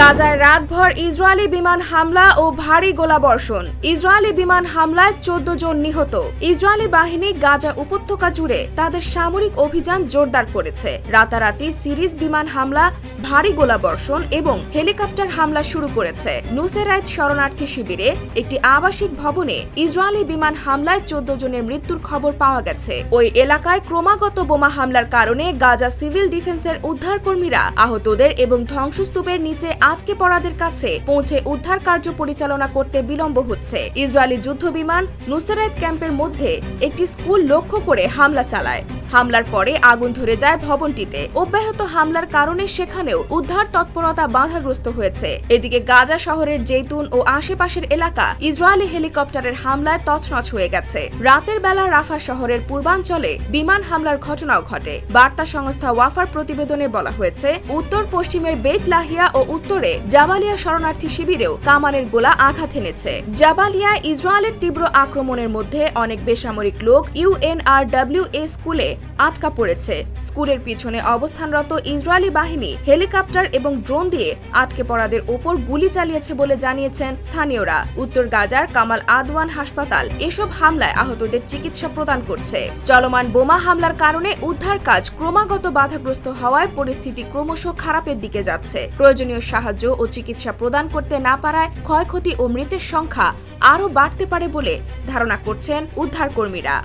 গাজায় রাতভর ইসরায়েলি বিমান হামলা ও ভারী গোলাবর্ষণ। ইসরায়েলি বিমান হামলায় চোদ্দ জন নিহত। ইসরায়েলি বাহিনী গাজা উপত্যকা জুড়ে তাদের সামরিক অভিযান জোরদার করেছে। রাতারাতি সিরিজ বিমান হামলা, ভারী গোলাবর্ষণ এবং হেলিকপ্টার হামলা শুরু করেছে। নুসেরাইত শরণার্থী শিবিরে একটি আবাসিক ভবনে ইসরায়েলি বিমান হামলায় চোদ্দ জনের মৃত্যুর খবর পাওয়া গেছে। ওই এলাকায় ক্রমাগত বোমা হামলার কারণে গাজা সিভিল ডিফেন্সের উদ্ধারকর্মীরা আহতদের এবং ধ্বংসস্তূপের নিচে আটকে পড়াদের কাছে পৌঁছে উদ্ধার কার্য পরিচালনা করতে বিলম্ব হচ্ছে। ইসরায়েলি যুদ্ধ বিমান নুসেরাত ক্যাম্পের মধ্যে একটি স্কুল লক্ষ্য করে হামলা চালায়। হামলার পরে আগুন ধরে যায় ভবনটিতে অব্যাহত হামলার কারণে সেখানেও উদ্ধার তৎপরতা বাধাগ্রস্ত হয়েছে। এদিকে গাজা শহরের জেতুন ও আশেপাশের এলাকা ইসরায়েলি হেলিকপ্টারের হামলায় তছনছ হয়ে গেছে। রাতের বেলা রাফা শহরের পূর্বাঞ্চলে বিমান হামলার ঘটনাও ঘটে। বার্তা সংস্থা ওয়াফার প্রতিবেদনে বলা হয়েছে, উত্তর পশ্চিমের বেত লাহিয়া ও উত্তরে জাবালিয়া শরণার্থী শিবিরেও কামানের গোলা আঘাত এনেছে। জাবালিয়া ইসরায়েলের তীব্র আক্রমণের মধ্যে অনেক বেসামরিক লোক ইউএনআরডব্লিউ এ স্কুলে আটকা পড়েছে। স্কুলের পিছনে অবস্থানরত ইসরায়েলি বাহিনী হেলিকপ্টার এবং ড্রোন দিয়ে আটকে পড়াদের ওপর গুলি চালিয়েছে বলে জানিয়েছেন স্থানীয়রা। উত্তর গাজার কামাল আদওয়ান হাসপাতাল এসব হামলায় আহতদের চিকিৎসা প্রদান করছে। চলমান বোমা হামলার কারণে উদ্ধার কাজ ক্রমাগত বাধাগ্রস্ত হওয়ায় পরিস্থিতি ক্রমশ খারাপের দিকে যাচ্ছে। প্রয়োজনীয় সাহায্য ও চিকিৎসা প্রদান করতে না পারায় ক্ষয়ক্ষতি ও মৃতের সংখ্যা আরও বাড়তে পারে বলে ধারণা করছেন উদ্ধারকর্মীরা।